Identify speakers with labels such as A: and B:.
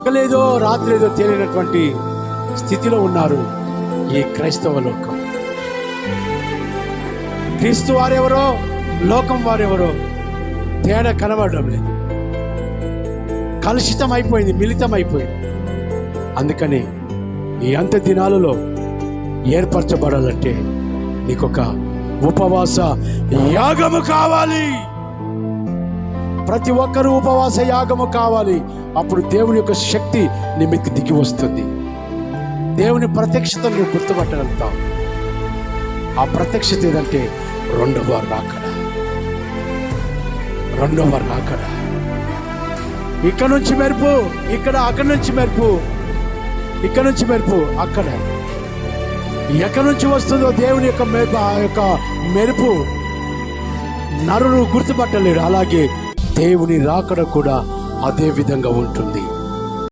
A: పగలేదో రాత్రి ఏదో తెలియనటువంటి స్థితిలో ఉన్నారు ఈ క్రైస్తవ లోకం. క్రీస్తు వారెవరో లోకం వారెవరో తేడా కనబడడం లేదు. కలుషితం అయిపోయింది మిళితం అయిపోయింది అందుకని ఈ అంత దినాలలో ఏర్పరచబడాలంటే నీకొక ఉపవాస యాగము కావాలి. ప్రతి ఒక్కరూ ఉపవాస యాగము కావాలి. అప్పుడు దేవుని యొక్క శక్తి నీ మీదకి దిగి వస్తుంది. దేవుని ప్రత్యక్షత నువ్వు గుర్తుపట్టగలుగుతావు. ఆ ప్రత్యక్షత ఏదంటే రెండవ రాకడ. రెండవ రాకడ. ఇక్కడ నుంచి మెరుపు ఇక్కడ అక్కడి నుంచి మెరుపు ఇక్కడ నుంచి మెరుపు అక్కడ. ఎక్కడి నుంచి వస్తుందో దేవుని యొక్క మెరుపు ఆ యొక్క మెరుపు నరుడు గుర్తుపట్టలేడు. అలాగే దేవుని రాకడ కూడా అదే విధంగా ఉంటుంది.